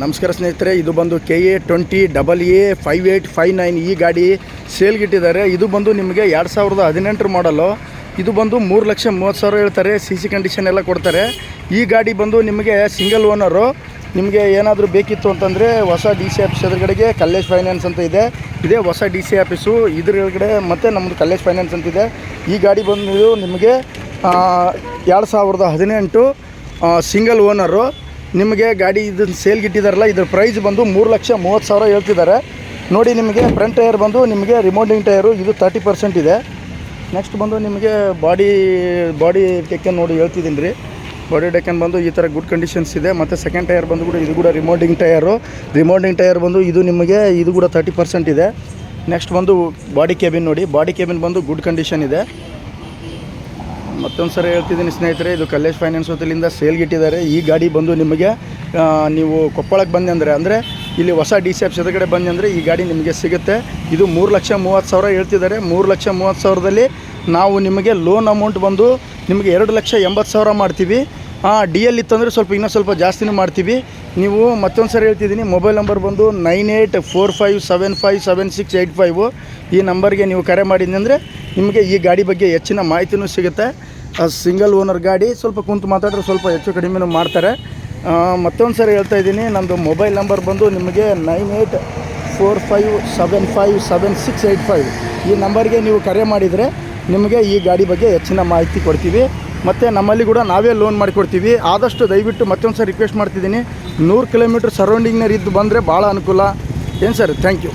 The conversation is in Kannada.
ನಮಸ್ಕಾರ ಸ್ನೇಹಿತರೆ, ಇದು ಬಂದು K A twenty double A five eight five nine ಈ ಗಾಡಿ ಸೇಲ್ಗಿಟ್ಟಿದ್ದಾರೆ. ಇದು ಬಂದು ನಿಮಗೆ ಎರಡು ಸಾವಿರದ ಹದಿನೆಂಟರ ಮಾಡಲು. ಇದು ಬಂದು ಮೂರು ಲಕ್ಷ ಮೂವತ್ತು ಸಾವಿರ ಹೇಳ್ತಾರೆ, ಸಿ ಸಿ ಕಂಡೀಷನ್ ಎಲ್ಲ ಕೊಡ್ತಾರೆ. ಈ ಗಾಡಿ ಬಂದು ನಿಮಗೆ ಸಿಂಗಲ್ ಓನರು ನಿಮಗೆ ಏನಾದರೂ ಬೇಕಿತ್ತು ಅಂತಂದರೆ ಹೊಸ ಡಿ ಸಿ ಆಫೀಸ್ ಎದುರುಗಡೆಗೆ ಕಲ್ಲೇಶ್ ಫೈನಾನ್ಸ್ ಅಂತ ಇದೆ. ಇದೇ ಹೊಸ ಡಿ ಸಿ ಆಫೀಸು ಇದ್ರೊಳಗಡೆ ಮತ್ತು ನಮ್ಮದು ಕಲ್ಲೇಶ್ ಫೈನಾನ್ಸ್ ಅಂತ ಇದೆ. ಈ ಗಾಡಿ ಬಂದು ನಿಮಗೆ ಎರಡು ಸಾವಿರದ ಹದಿನೆಂಟು ಸಿಂಗಲ್ ಓನರು ನಿಮಗೆ ಗಾಡಿ ಇದನ್ನು ಸೇಲ್ಗೆ ಇಟ್ಟಿದ್ದಾರಲ್ಲ ಇದ್ರ ಪ್ರೈಸ್ ಬಂದು ಮೂರು ಲಕ್ಷ ಮೂವತ್ತು ಸಾವಿರ ಹೇಳ್ತಿದ್ದಾರೆ. ನೋಡಿ ನಿಮಗೆ ಫ್ರಂಟ್ ಟೈರ್ ಬಂದು ನಿಮಗೆ ರಿಮೋಟಿಂಗ್ ಟೈರು ಇದು ತರ್ಟಿ ಪರ್ಸೆಂಟ್ ಇದೆ. ನೆಕ್ಸ್ಟ್ ಬಂದು ನಿಮಗೆ ಬಾಡಿ ಬಾಡಿ ಟೆಕ್ಕನ್ ನೋಡಿ ಹೇಳ್ತಿದ್ದೀನಿ ರೀ. ಬಾಡಿ ಟೆಕ್ಕನ್ ಬಂದು ಈ ಥರ ಗುಡ್ ಕಂಡೀಷನ್ಸ್ ಇದೆ. ಮತ್ತು ಸೆಕೆಂಡ್ ಟೈರ್ ಬಂದು ಕೂಡ ಇದು ಕೂಡ ರಿಮೋಟಿಂಗ್ ಟೈರು ರಿಮೋಟಿಂಗ್ ಟೈರ್ ಬಂದು ಇದು ನಿಮಗೆ, ಇದು ಕೂಡ ತರ್ಟಿ ಪರ್ಸೆಂಟ್ ಇದೆ. ನೆಕ್ಸ್ಟ್ ಬಂದು ಬಾಡಿ ಕೇಬಿನ್ ನೋಡಿ. ಬಾಡಿ ಕೇಬಿನ್ ಬಂದು ಗುಡ್ ಕಂಡೀಷನ್ ಇದೆ. ಮತ್ತೊಂದು ಸರಿ ಹೇಳ್ತಿದ್ದೀನಿ ಸ್ನೇಹಿತರೆ, ಇದು ಕಲ್ಲೇಶ್ ಫೈನಾನ್ಸ್ ಹೋಟೆಲಿಂದ ಸೇಲ್ಗಿಟ್ಟಿದ್ದಾರೆ ಈ ಗಾಡಿ ಬಂದು ನಿಮಗೆ ನೀವು ಕೊಪ್ಪಳಕ್ಕೆ ಬಂದೆ ಅಂದರೆ ಅಂದರೆ ಇಲ್ಲಿ ಹೊಸ ಡಿ ಸಿ ಎಫ್ ಎದುರುಗಡೆ ಬಂದೆ ಅಂದರೆ ಈ ಗಾಡಿ ನಿಮಗೆ ಸಿಗುತ್ತೆ. ಇದು ಮೂರು ಲಕ್ಷ ಮೂವತ್ತು ಸಾವಿರ ಹೇಳ್ತಿದ್ದಾರೆ. ಮೂರು ಲಕ್ಷ ಮೂವತ್ತು ಸಾವಿರದಲ್ಲಿ ನಾವು ನಿಮಗೆ ಲೋನ್ ಅಮೌಂಟ್ ಬಂದು ನಿಮಗೆ ಎರಡು ಲಕ್ಷ ಎಂಬತ್ತು ಸಾವಿರ ಮಾಡ್ತೀವಿ. ಡಿ ಎಲ್ ಇತ್ತಂದರೆ ಸ್ವಲ್ಪ ಇನ್ನೂ ಸ್ವಲ್ಪ ಜಾಸ್ತಿನೂ ಮಾಡ್ತೀವಿ. ನೀವು ಮತ್ತೊಂದು ಸರಿ ಹೇಳ್ತಿದ್ದೀನಿ ಮೊಬೈಲ್ ನಂಬರ್ ಬಂದು nine eight four five seven five seven six eight five. ಈ ನಂಬರ್ಗೆ ನೀವು ಕರೆ ಮಾಡಿದ್ದಂದರೆ ನಿಮಗೆ ಈ ಗಾಡಿ ಬಗ್ಗೆ ಹೆಚ್ಚಿನ ಮಾಹಿತಿನೂ ಸಿಗುತ್ತೆ. ಸಿಂಗಲ್ ಓನರ್ ಗಾಡಿ, ಸ್ವಲ್ಪ ಕುಂತು ಮಾತಾಡಿದ್ರೆ ಸ್ವಲ್ಪ ಹೆಚ್ಚು ಕಡಿಮೆನೂ ಮಾಡ್ತಾರೆ. ಮತ್ತೊಂದು ಸರಿ ಹೇಳ್ತಾ ಇದ್ದೀನಿ ನಮ್ಮದು ಮೊಬೈಲ್ ನಂಬರ್ ಬಂದು ನಿಮಗೆ nine eight four five seven five seven six eight five. ಈ ನಂಬರ್ಗೆ ನೀವು ಕರೆ ಮಾಡಿದರೆ ನಿಮಗೆ ಈ ಗಾಡಿ ಬಗ್ಗೆ ಹೆಚ್ಚಿನ ಮಾಹಿತಿ ಕೊಡ್ತೀವಿ. ಮತ್ತು ನಮ್ಮಲ್ಲಿ ಕೂಡ ನಾವೇ ಲೋನ್ ಮಾಡಿಕೊಡ್ತೀವಿ. ಆದಷ್ಟು ದಯವಿಟ್ಟು ಮತ್ತೊಂದು ಸರ್ ರಿಕ್ವೆಸ್ಟ್ ಮಾಡ್ತಿದ್ದೀನಿ. ನೂರು ಕಿಲೋಮೀಟ್ರ್ ಸರೌಂಡಿಂಗ್ನಲ್ಲಿ ಇದ್ದು ಬಂದರೆ ಭಾಳ ಅನುಕೂಲ. ಏನು ಸರ್? Thank you